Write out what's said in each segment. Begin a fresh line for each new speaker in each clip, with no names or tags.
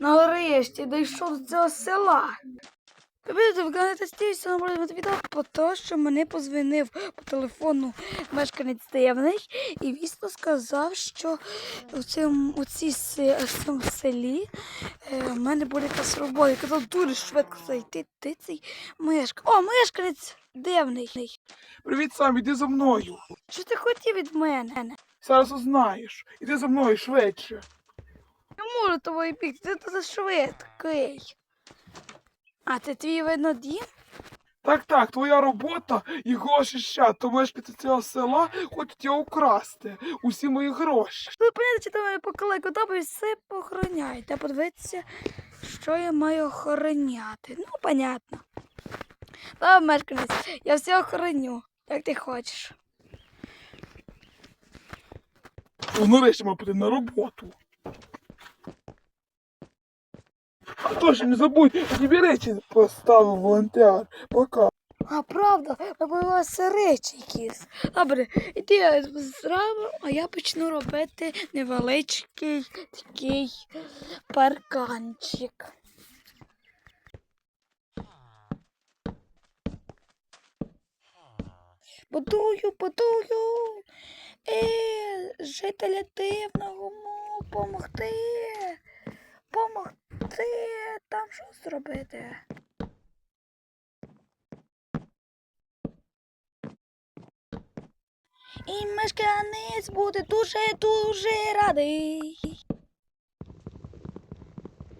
Нарешті дійшов до цього села. Видите, виконати стійся на буде відео по те, що мене позвонив по телефону мешканець Дивний і вісно сказав, що у цьому, у цій, в цьому селі е, в мене буде якась робота. Я казав дуже швидко зайти. Ти цей мешк. О, мешканець дивний.
Привіт сам, іди за мною.
Що ти хотів від мене?
Зараз узнаєш. Іди за мною швидше.
Можу тобою бігти, ти за швидкий. А це твій видно дім?
Так, так, твоя робота і гроші ще, то мешканці цього села хочуть його украсти. Усі мої гроші.
Ну, понятно, чи там покликав тобі все похороняють. Та подивитися, що я маю охороняти. Ну, понятно. Та мешканець, я все охороню, як ти хочеш.
Ну, нарешті маю піти на роботу. А не забудь, тобі речі поставив волонтер. Пока.
А правда, появилися речі якісь. Добре, іди зразу, а я почну робити невеличкий такий парканчик. Будую, будую. Е, жителя дивного му помогти. Помогти. Там що зробити? І мешканець буде дуже-дуже радий.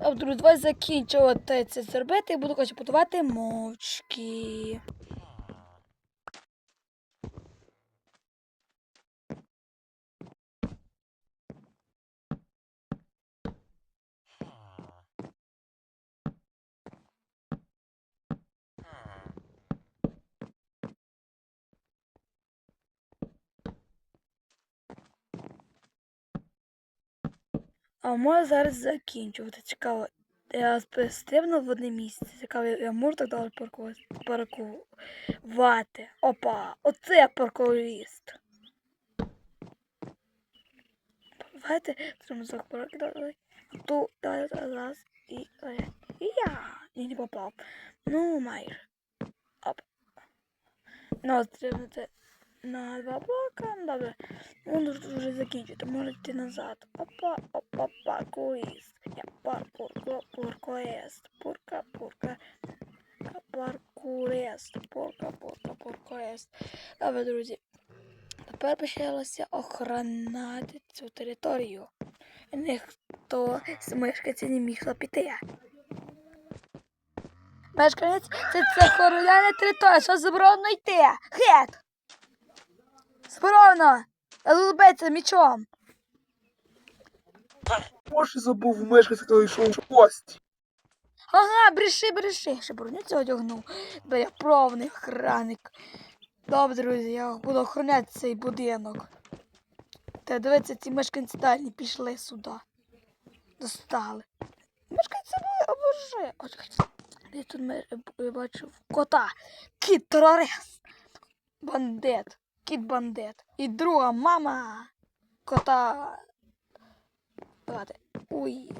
А друзі, давай закінчувати це зробити і буду хоче будувати мовчки. А можу зараз закінчувати. Цікаво. Я стрибну в одне місце. Цікаво, я можу так далі паркувати. Опа! Оце я паркурист. Давайте треба звук паркувати. Ту, давай, раз, і, і я. І не попав. Ну, майже. Оп. Ну, стрибнути на два блока. Добре. Он вже закінчити, може йти назад. Опа, опа, паркуїст. Я паркур, паркуїст. Пурка, пурка. Паркурист. Пурка, пурка, паркуїст. Добре, друзі. Тепер почалося охоронати цю територію. Ніхто з мешканців не міг піти. Мешканець, це, це охороняна територія, що заборонено йти. Хет! Заборонено! Я мічом.
Може забув мешканця, коли йшов в гості.
Ага, бреши, бреши. Ще броню одягнув. Бо я правний охранник. Добре, друзі, я буду охороняти цей будинок. Та дивіться, ці мешканці дальні пішли сюди. Достали. Мешканці були обожи. Я тут бачив кота. Кіт терорист. Бандит. Кіт бандит. І друга мама кота. Давайте. Ой.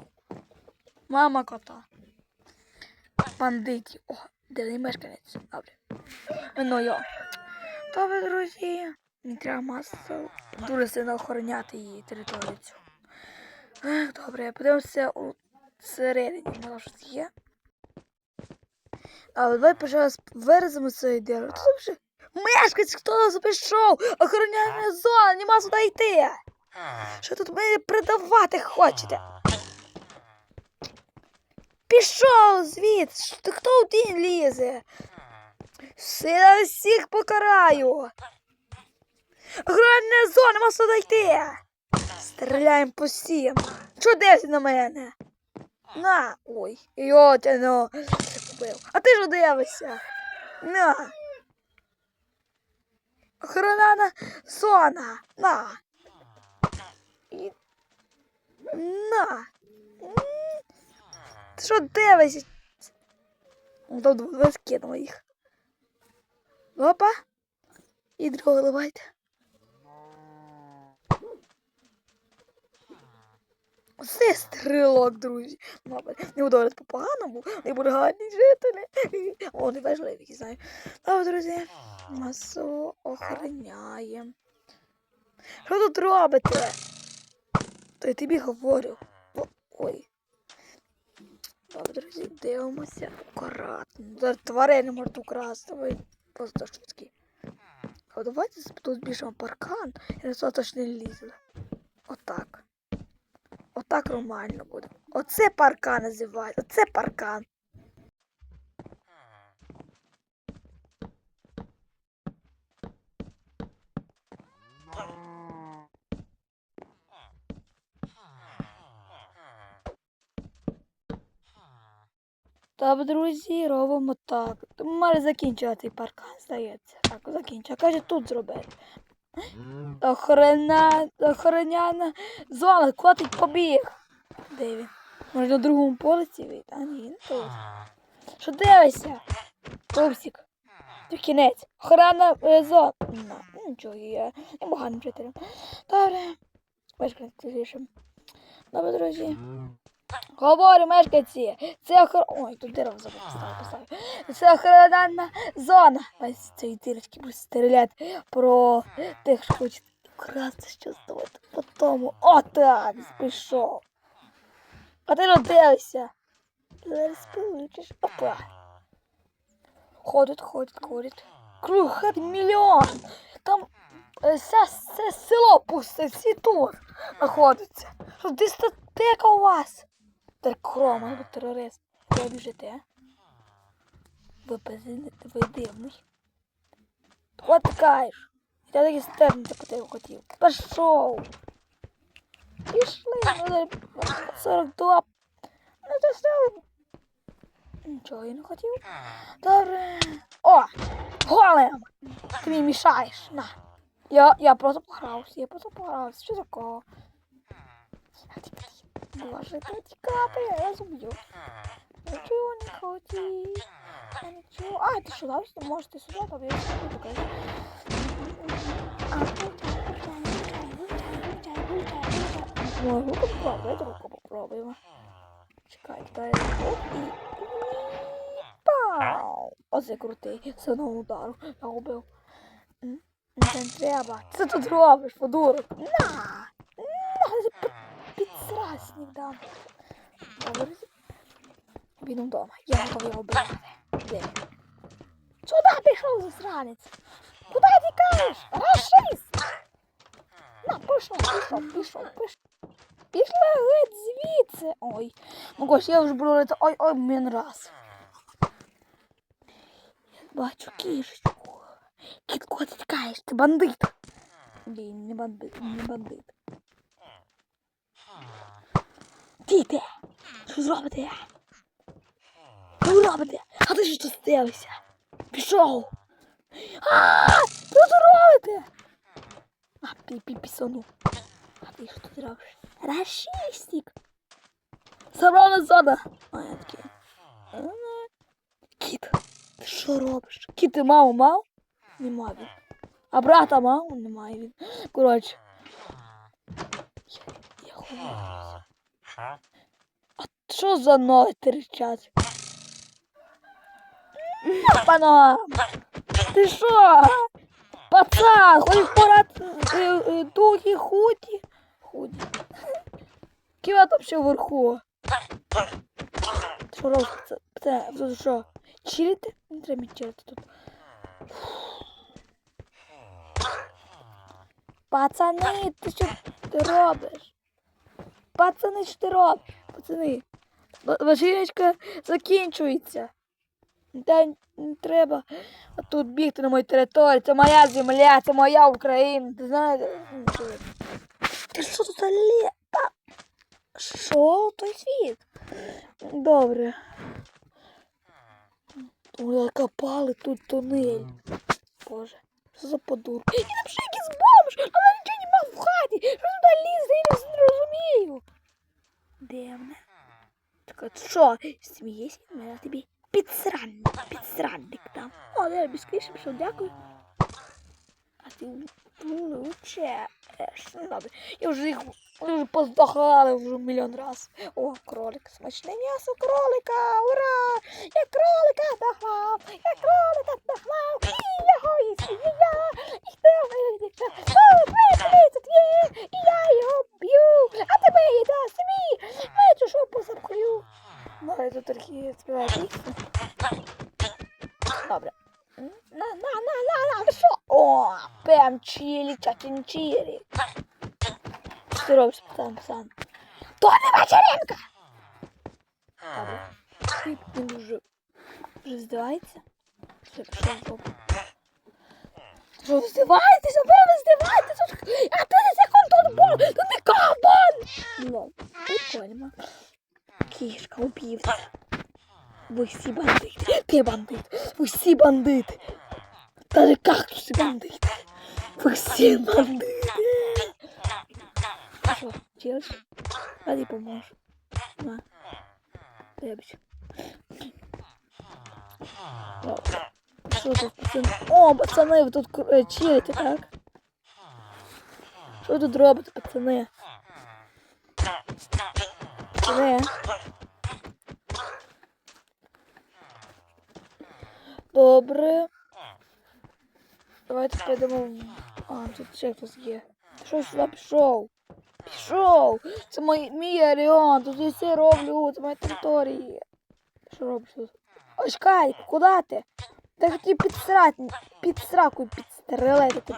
Мама кота. Бандитів. О, де мешканець. Добре. Ну йо. Добре, друзі. Не треба масу. Дуже сильно охороняти її територію. цю. Добре, подивимося у середині. Може щось є. А давай, пожалуйста, виразимо це ідею. Тут вже мешканець, хто нас пішов? Охороняємо зону, нема сюди йти. Що тут мене продавати хочете? Пішов звідси. Ти- Хто один лізе? Все всіх покараю. Охоронна зона, нема сюди йти. Стріляємо по всім. Що дивишся на мене? На. Ой, йо, ну. А ти що дивишся? На. Охоронна зона. На. І... На. Ти що дивишся? Там два скинула їх. Опа. І другого давайте. Оце стрілок, друзі. Мабуть, не буду по-поганому, не буду гарні жителі. О, не важливі, знаю. Так, друзі, масу охороняємо. Що тут робите? То я тобі говорю. О, Ой. Добре, друзі, дивимося акуратно. Тварини не можуть украсти, ви просто швидкі. А давайте тут збільшимо паркан і на це точно не лізли. Отак. Отак нормально буде. Оце паркан називається. Оце паркан. Так, друзі, робимо так. Має закінчувати паркан, здається. Так, закінчу. Каже, тут зробити. Охорона, охороняна зона, котить побіг. Де він? Може на другому полиці вийти? А ні, не тут. Що дивишся? Пупсик. Це кінець. Охорона е, зона. Ну, нічого, я непоганим жителем. Добре. Мешканці рішимо. Добре, друзі. Говорю, мешканці, це охор... Ой, тут дерево забув поставити, поставив. Це охоронна зона. Ось цієї дірочки буде стріляти про тих, що хочуть красти що здавати по тому. Отак, пішов. А ти родився. Зараз получиш. Опа. Ходить, ходить, ходить. Круг хат мільйон. Там все, все село пусте, всі тут знаходиться. Що дистотека у вас? Теркрома, ви терорист. Ви біжите. Ви, бези- ви дивний. От тикаєш. Я таки стернути по тебе хотів. Пішов. Пішли. Ну, зараз 42. Ну, це все. Нічого я не хотів. Добре. О! Голем! Ти мені мішаєш. На. Я, я просто погрався, я просто погрався. Що такого? Ти тікати, я зуб'ю. Нічого не. Нічого. А, покажу. А, вивчай, вивчай, вивчай, вивчай, вивчай, вивчай. Ой, руку попробуй, давайте руку попробуємо. Чекай, дай руку і... Пау! Оце крутий, з одного удару. Я убив. Не треба. Ти тут робиш, подурок? На! На, ти підсрасник дам. Добре. Він вдома. Я готовий його вбивати. Де? він? Сюди пішов засранець. Куди тікаєш? Рашист! На, пішов, пішов, пішов, пішов. Пішла геть звідси. Ой. Ну гош, я вже буду говорити ой, ой, мен раз. Я бачу кішечку. Кіт, куди ти тікаєш? Ти бандит. Блін, не бандит, не бандит. Діти, що зробите? Що ви? А ти що тут стелися? Пішов. А, що робите? А, пі пі пісону. А ти що тут робиш? Рашистик. Забрана зона. А я такий. «Е, Кіт, ти що робиш? Кіт, ти маму мав? Нема він. А брата мав? Немає він. Коротше. Я, я ховаюся. А що за ноги тричать? Пано! Ти що? Пацан, ходиш порад е, е, духі худі. Худі. Ківа там ще вверху. Що робиш? Це, це, це що? Чилити? Не треба мені чилити тут. Пацани, ти що ти робиш? Пацани, що ти робиш? Пацани, ва- закінчується. Та не треба тут бігти на мою територію. Це моя земля, це моя Україна. Ти знаєте? Ти що тут лє? Що? Той світ? Добре. Ой, копали тут тунель. Боже, що за подурка? І там ще якийсь бомж, вона нічого не мав в хаті. Що туди лізе, я не розумію. Дивне. Так от що, смієшся? Я тобі підсранник, підсранник там. О, я тобі скоріше пішов, дякую. А ти лучше. Добре. Я вже їх Вони вже поздохали вже мільйон раз. О, кролик, смачне м'ясо кролика, ура! Я кролика догнав, я кролика догнав, і його і я, і хто тут є, і я його б'ю, а тебе їда собі, мечу що позапхую. Ну, тут трохи пісню. Добре. На, на, на, на, на, що? О, пем чилі, чачин чилі. Що ти робиш, пацан, пацан? То не вечеринка! Добре. Ти він вже, вже здивається? Що пішов? Ви ви здиваєтеся? А ти не секунд був! Тут не кабан! Ну, прикольно. Кішка убивця. Ви всі бандити. Ти бандит. Ви всі бандити. Даже кактуси бандити. Ви всі бандити. Що, челочка? Ради поможу. На. Ребич. Що тут, пацани? О, пацани, ви тут е, чилите, так? Що ви тут робите, пацани? Пацани? Добре. Давайте підемо. в- А, тут ще хтось є. Що сюди пішов? Пішов! Це мій, мій район, тут я все роблю, це моя територія. Що робиш тут? Ой, чекай, куди ти? Та хотів підсрати, підсраку, підстрелити. Ти...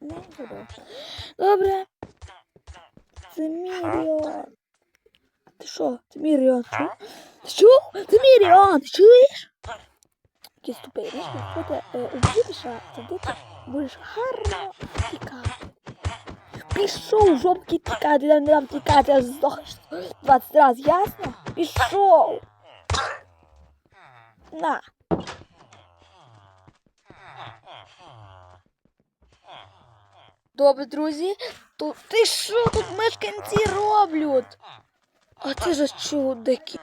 Ну, добре. Добре. Це мій район. Ти що? Це мій район, що? Що? Це мій район, ти чуєш? Який річ, якщо ти е, уб'єш, а тоді ти будеш гарно тікати. Пішов, жопки тікати, не дам тікати, аж здохнеш 20 раз, ясно? Пішов. На. Добре, друзі. Тут ти що тут мешканці роблять? А це ж чудики.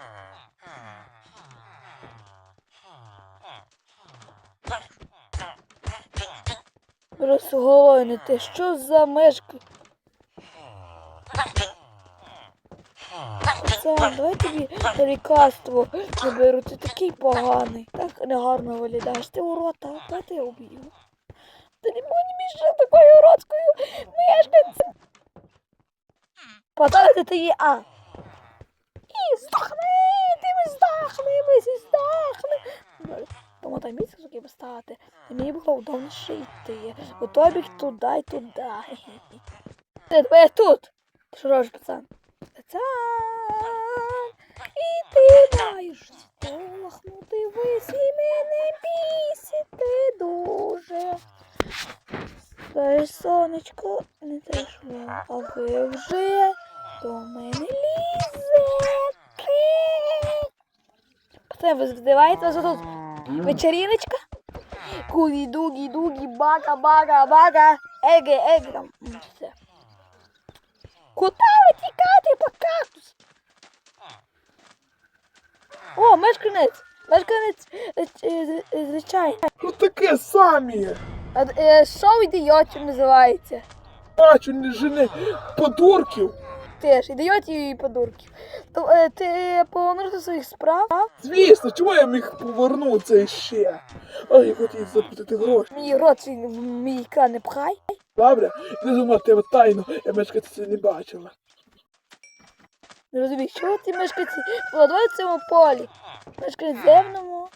Розголойнити, що за мешки? Пацан, давай тобі лікарство заберу, ти такий поганий. Так негарно виглядаєш. Ти урота, давай ти уб'ю. Ти не будь більше такою уродською мешканцем. Пацан, це ти є, а. І здохни, ти ми здохни, ми всі здохни. Помотай місце, щоб поставити. І мені було. У той бік туди туди. Ти тебе тут. Ти що робиш, пацан? Пацан. І ти маєш здохнути. Ви всі мене бісите дуже. Скажеш, сонечко, не прийшло, а ви вже до мене лізете. Пацан, ви здиваєтеся, що тут вечериночка? Кугі, дугі, дугі, бага, бага, бага, еге, еге, там, все. Куда ви тікати по кактус? О, мешканець, мешканець, е, е, е, звичайно.
Ну таке самі.
А, Шоу ідіотів називається.
Бачу, не жени подурків.
Теж ідіотів і подурків. То, е, ти повернувся до своїх справ?
Звісно, чому я міг повернутися ще? Ой, я хотів заплатити гроші.
Мій рот свій в мій екран не пхай.
Добре, не зумав тебе тайну, я мешкати це не бачила.
Не розумію, чого ці мешканці вкладають в цьому полі? Мешканець земному.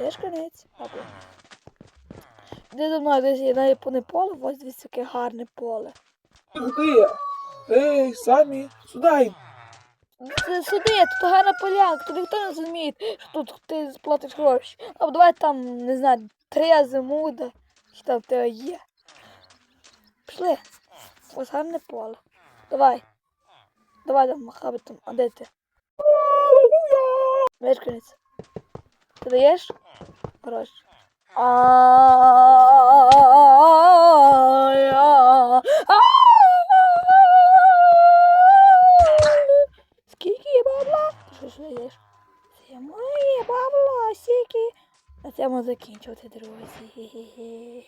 Мешканець. Або. Де за мною десь є на поле, ось дивіться, яке гарне поле.
Де? Ей, самі, сюди.
Це Сюди, тут гарна полянка, тут ніхто не розуміє, що тут ти сплатиш гроші. Або давай там, не знаю, три азимуда, що там в тебе є. Пішли. Ось гарне поле. Давай. Давай там махаби там, а де ти? Мешканець. Ти даєш? А-а-а-а-а-а. Скільки бабла? Що ж даєш? Це моє бабло, скільки. На цьому закінчувати, друзі.